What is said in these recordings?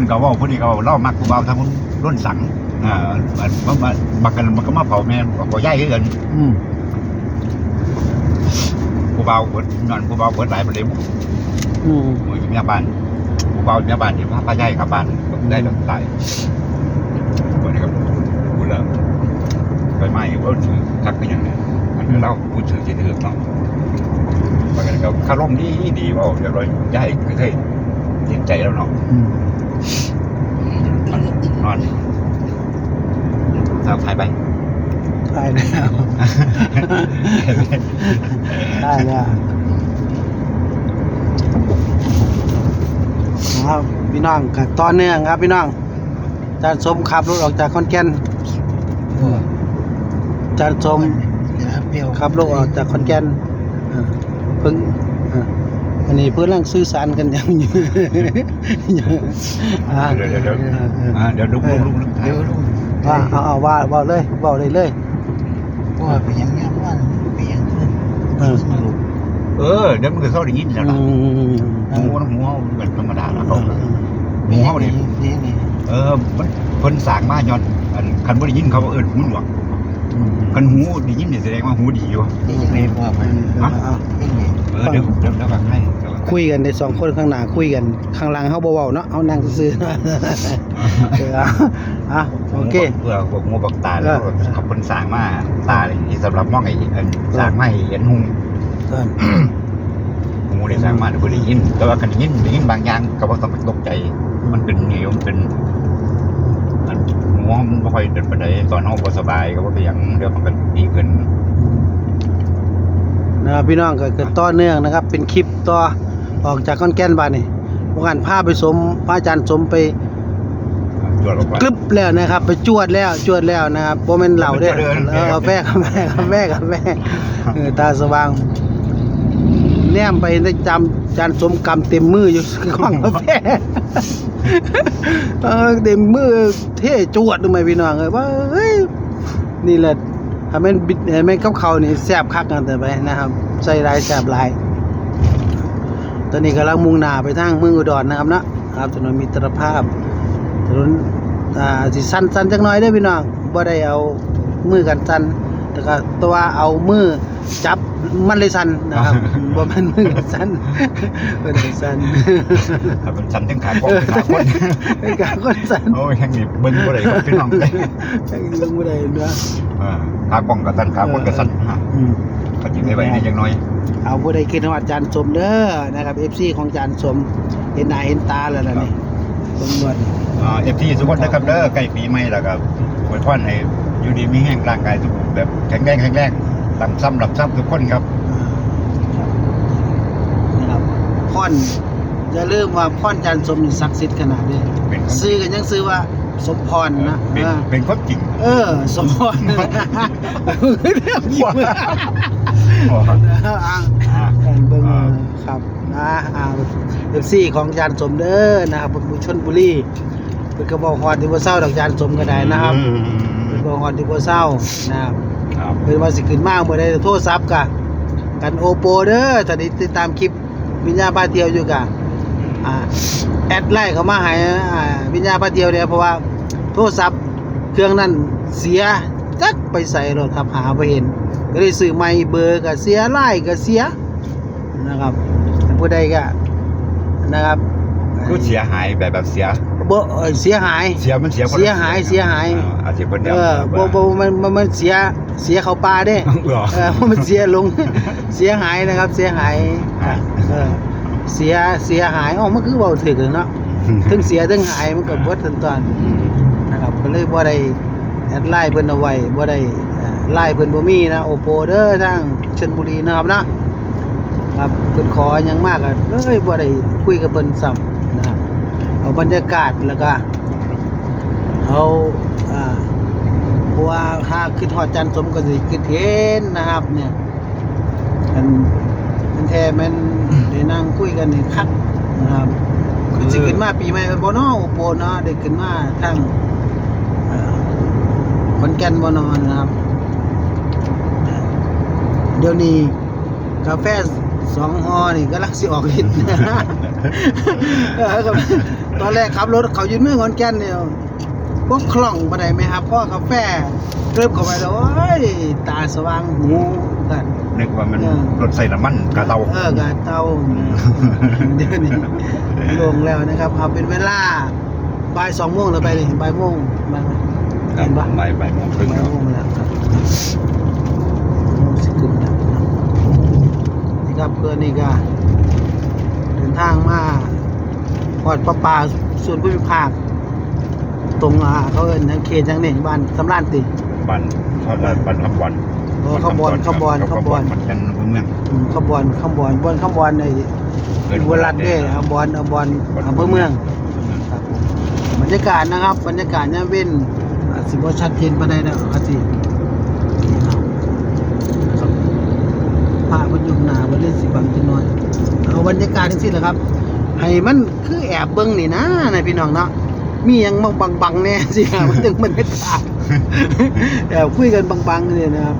นั้นก็เว่าผู้นี้ก็เว้าเล่ามักผู้เบาทั้งคนร่นสังอ่ามันมันมันบักกันมันก็มาเผาแม่นบ่ใหญ่คือกันอืมผู้เบาเปิดนอนผู้เบาเปิดหลายประเด็นอืมมือเมียบ้านผู้เบาเมียบ้านที่พาป้าใหญ่กลับบ้านได้ดอกตายวันนี้ก็พูดแล้วไปไหม้ว่าถือคักเป็นยังไงมันก็เล่าพูดถือจะถือเนาะมันก็คารมดีดีเว่าเดี๋ยวเราใหญ่คือเคยจิตใจแล้วเนาะอืม นอนเอาถ่ายไปได้แล้วได้แล้วครับพี่น้องกับต่อเนื่องครับ พี่น้องอาจารย์สมขับรถออกจากขอนแก่นอาจารย์สมเปรี้ยวขับรถออกจากขอนแก่นเออเพิ่งเอออันนี้เพื่อนกำลังสื่อสารกันอย่างอยู่อ่าเดี๋ยวเดี๋ยวเดี๋ยวเออเอออ่าเดี๋ยวลุกลุกลุกลุกถ่ายเดี๋ยวลูกว่าเอาเอาว่าว่าเลยว่าเลยเลยว่าเป็นยังไงว่าเป็นยังไงเออเออเดี๋ยวมันก็เข้าได้ยินแล้วอืล่ะมหูน้ำหูเขาเป็นธรรมดาแล้วเอเขาอหูเขาเนี่ยนี่นี่เออมันเพิ่นสร้างมาย้อนอันคันบ่ได้ยินเขาว่าเอิ้นหูหนวก อืมคันหูได้ยินนี่แสดงว่าหูดีอยู่นี่ยังไงว่าไปเอาเอานี่ไงเออเดี๋ยวเดี๋ยวเดี๋ยวก็ให้เดี๋ยวก็ให้คุยกันในสองคนข้างหน้าคุยกันข้างหลังเฮาบ่เว้าเนาะเอานั่งซื่อๆเออเอาอะโอเคเพื่อพวกงูบักตาเอแล้วอเขาเพิ่นสร้างมาตานี่สำหรับมองไอ้อันสร้างมาให้เห็นหูเออหูได้สร้างมาเดี๋ยวบ่ได้ยิน แต่ว่าคันได้ยินได้ยินบางอย่างก็บ่ต้องไปตกใจ มันเป็นเหนียวมันเป็นอัน หูมันบ่ค่อยเดินปานใดตอนเฮาบ่สบายก็บ่เป็นหยังเดี๋ยวมันก็ดีขึ้นนะครับพี่น้องก็ก็ต่อเนื่องนะครับ เป็นคลิปต่อออกจากขอนแก่นบาดนี่พวกกันพาไปสมพระอาจารย์สมไปตรวจออกไปกลึบแล้วนะครับ ไปจวดแล้วจวดแล้วนะครับบ่แม่นเหล่าเด้อเดินเออเอาแฟกาแฟกาแฟกาแฟเออตาสว่าง แนมไปได้จำจานสมกรรมเต็มมืออยู่ข้างกาแฟเออเต็มมือเท่จวดทำไมพี่น้องเอ้ยว่าเฮ้ยนี่แหละถ้าแม่นบิดเห็นแม่กับเขานี่แซ่บคักกันแต่ไปนะครับ ใส่ลายแซ่บลาย ตอนนี้กำลังมุ่งหน้าไปทางเมืองอุดรนะครับนะครับถนนมิตรภาพถนนอ่าสิสั้นสั้นจักหน่อยเด้พี่น้องบ่ได้เอามือกันสั้น แต่ก็ตัวเอามือจับมันเลยสั้นนะครับบ่แม่นมือกันสั้นบ่ได้สั้นถ้าเป็นชั้นถึงขาป้องขาคนไอ้กาคนสั้นโอ้ยแห่งนี้เบิ่งบ่ได้ครับพี่น้องเลยไอ้ลงบ่ได้เด้ออ่าขาป้องกับสั้นขาคนกับสั้นฮะอืมก็จิได้ไว้ในจังน้อยเอาบ่ได้คิดฮอดจานสมเด้อนะครับ FC ของจานสมเห็นหน้าเห็นตาแล้วล่ะนี่ตำรวจอ่า FT ทุกคนนะครับเด้อใกล้ปีใหม่แล้วก็อวยพรให้ อยู่ดีมีแห้งร่างกายทุกแบบแข็งแรงแข็งแรงลำซ้ำลำซ้ำทุกคนครับนะครับพรอย่าลืมว่าพรจันทร์สมนี่ศักดิ์สิทธิ์ขนาดนี้เป็นคนซื้อกันยังซื้อว่าสมพรนะเป็นเออเป็นคนจริง เออ สมพรเรื่องยิ้มอ๋ออ่าอ่าการเบิ่งอ่าครับนะอ่าเอฟซีของจานสมเด้อนะครับบุชนบุรีเป็นกระบอกฮอดที่บ่เศร้าดอกจานสมก็ได้นะครับอืมเป็นกระ บอกฮอดที่บ่เศร้านะครับครับเป็นว่าสิขึ้นมากเมื่อใดโทรศัพท์กะกันโอโปเด้อถ้าได้ติดตามคลิปวิญญาณบ้านเดียวอยู่กะอ่าแอดไลน์เขามาให้อ่าวิญญาณบ้านเดียวเนี่ยเพราะว่าโทรศัพท์เครื่องนั้นเสียจักไปใส่รถครับหาบ่เห็น ก็เลยซื้อใหม่เบอร์ก็เสียไลน์ก็เสียนะครับถ้าผู้ใดก็นะครับ คือเสียหายแบบแบบเสียบ่เอ่อเสียหาย เสียมันเสียคนละเสียหายเสียหาย อ่อาจจะเพิ่นเออบ่บ่มันมันมันเสียเสียเขาปลาเด้เหรอ เออมันเสียลง เสียหายนะครับ เสียหายอ่าเออเสียเสียหายอ๋อมันคือเบาถึกเลยเนาะทั้งเสียทั้งหายมันก็เบิดทันตอนนะครับก็เลยบ่ได้แอดไลน์เพิ่นเอาไว้บ่ได้เอ่อไลน์เพิ่นบ่มีนะโอโปเด้อทางชลบุรีนะครับนะครับเพิ่นขอหยังมากอะเลยบ่ได้คุยกับเพิ่นซ้ำนะครับ เอาบรรยากาศแล้วก็เอาอ่าเพราะว่าถ้าขึ้นหอดจันทร์สมก็สิขึ้นเห็นนะครับ เนี่ยมันมันแท้แมันได้นั่งคุยกันนี่คักนะครับคือสิขึ้นมาปีใหม่บ่เนาะโอโปเนาะได้ขึ้นมาทางเอ่อขอนแก่นบ่เนาะนะครับ เดี๋ยวนี้กาแฟ สองฮอนี่กำลังสิออกฤทธิ์เออครับตอนแรกขับรถเขายืนมือขอนแก่นเนี่ยพวกคล่องปานใดไหมครับพ่อกาแฟเริ่มเข้าไปแล้วโอ้ยตาสว่างหูกัน นึกว่ามันเออ รถใส่น้ำมันกระเตา เออกาเตาเดี๋ยวนี้ลงแล้วนะครับ เอาเป็นเวลาบ่ายสองโมงแล้วไปเลยบ่ายโมงมาครัเห็บนปะบ่ายบ่ายโมงครึ่งบ่ายแล้วโมงแล้วครับโมงสิบครึ่งแล้ว นี่ครับเพื่อนนี่ก็เดินทางมาหอดประปาส่วนภูมิภาค ตรงอ่าเขาเอิ้นทางเขตทางนี่บ้านสำรานติ บันเขาเรียกบันขบวนโอ้ขบวนขบวนขบวน มันกันเมืองอืมขบวนขบวนบนขบวนในบุรัดเด้เอาบอลเอาบอลอำเภอเมืองครับบรรยากาศนะครับ บรรยากาศเนี่ยเว้นอาจสิบ่ชัดเจนปานใดนะอาจสินะครับผ้าเพิ่นอยู่หน้าบ่เล่นสิบังจังน้อยเอาบรรยากาศจังซี่แหละครับให้มันคือแอบเบิ่งนี่นะนะพี่น้องเนาะมีหยังบังบังๆแน่สิครับมันถึงมันไม่ขาดแอบคุยกันบังๆนี่นะครับ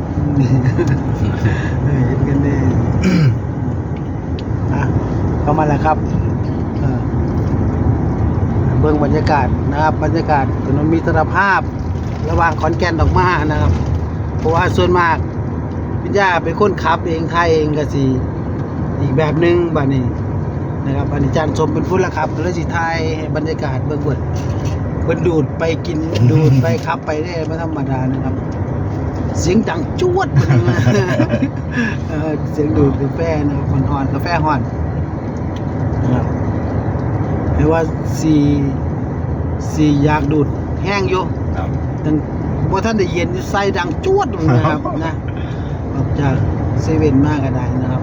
เออเห็นกันแน่อะเข้ามาแล้วครับเออเบื้องบรรยากาศนะครับ บรรยากาศถนนมีตรภาพ ระหว่างขอนแก่นดอกมานะครับ เพราะว่าส่วนมาก พิญญาเป็นคนขับเองไทยเองก็สิอีกแบบหนึงบัดนี้นะครับอันนี้จานสมเป็นผู้ละครับก็เลยสิไทยให้บรรยากาศเบื้องบนเพิ่นดูดไปกินดูดไปขับไปได้ไม่ธรรมดานะครับ เสียงดังจวดเออเสียงดูดกาแฟนะครับมันฮอนกาแฟฮอนนะครับไม่ว่าสีสีอยากดูดแห้งอยู่ครับตั้งว่าท่านได้เย็นอยู่ใส่ดังจวดลงนะครับนะ ออกจากเซเว่นมากก็ได้นะครับ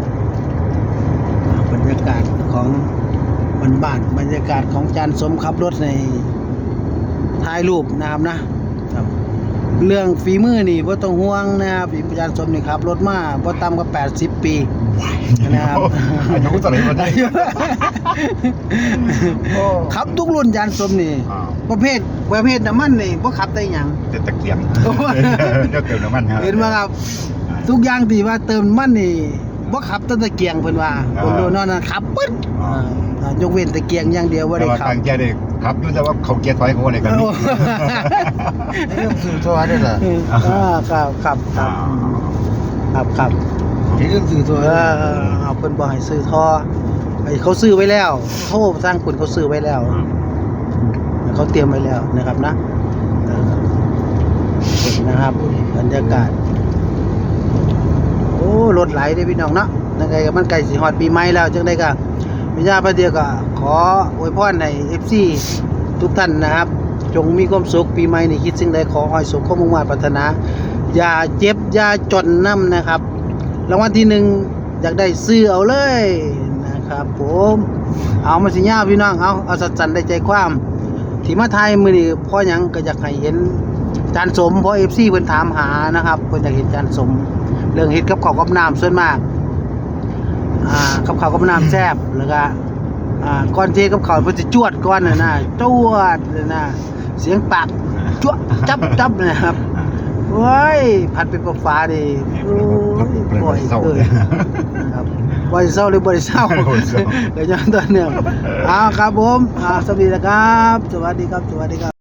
อ่าบรรยากาศของบ้านบ้านๆบรรยากาศของจานสมขับรถในถ่ายรูปนะครับนะครับ เรื่องฝีมือนี่บ่ต้องห่วงนะครับฝีมือจานสมนี่ครับรถมาบ่ต่ำกว่า80 ปีนะครับอายุเท่าไหร่มาได้ขับทุกรุ่นจานสมนี่อ้าวประเภทประเภทน้ำมันนี่บ่ขับได้หยังเจ็ดตะเกียงโอ้ยเจ้าเติมน้ำมันครับเห็นไหมครับ ทุกอย่างที่ว่าเติมน้ำมันนี่บ่ขับแตั้งตะเกียงเพิ่นว่าอ่าคนโดนนั่นนะขับปึ๊ดอ่าอ่ายกเว้นตะเกียงอย่างเดียวบ่แต่ได้ว่าขับ ทางแกได้ครับอยุ่แต่ว่าเขาเกียร์ถอยเขาอะไรกันนี่โอ้เรื่องสื่อตัวด้วยเหรออ่าครับครับคอ่ารับครับครับเรื่องสื่อตัวเออเอาเพิ่นบ่ให้ซื้อท่อไอ้เขาซื้อไว้แล้วโทรสร้างคุณเขาซื้อไว้แล้ว เขาเตรียมไว้แล้วนะครับนะเออเห็นนะครับบรรยากาศโอ้ รถไหลเด้พี่น้องเนาะนังไงก็มันใกล้สิฮอดปีใหม่แล้วจังไดก็พิญาพระเดียวก็ขออวยพรให้ FC ทุกท่านนะครับ จงมีความสุขปีใหม่ในคิดสิ่งใดขอให้สมความมุ่งมั่นปรารถนา อย่าเจ็บอย่าจนน้ำนะครับรางวัลที่หนึ่งอยากได้ซื้อเอาเลยนะครับ ผมเอามาสิยาพี่น้องเอาเอาสัดๆได้ใจความที่มาไทยมือนี้พ่อยังก็อยากให้เห็นจานสมเพราะเอฟซีเพิ่นถามหานะครับเพิ่นอยากเห็นจานสม เรื่องเฮ็ดกับข้าวกับน้ำส่วนมากอ่ากับข้าวกับน้ำแซ่บแล้วก็อ่าก่อนเทกับข้าวเพิ่นสิจวดก่อนน่ะนะจวดเลยนะเสียงปากจวดจับจับนะครับโอ้ยผัดเป็นปลาฟ้าดิโอ้ยปล่อยเกินนะครับบริเศร้าหรือบริเศร้าบ่ได้เศร้าเดี๋ยวย้อนตัวเนื่องเอาครับผมอ่าสวัสดีนะครับ สวัสดีครับสวัสดีครับ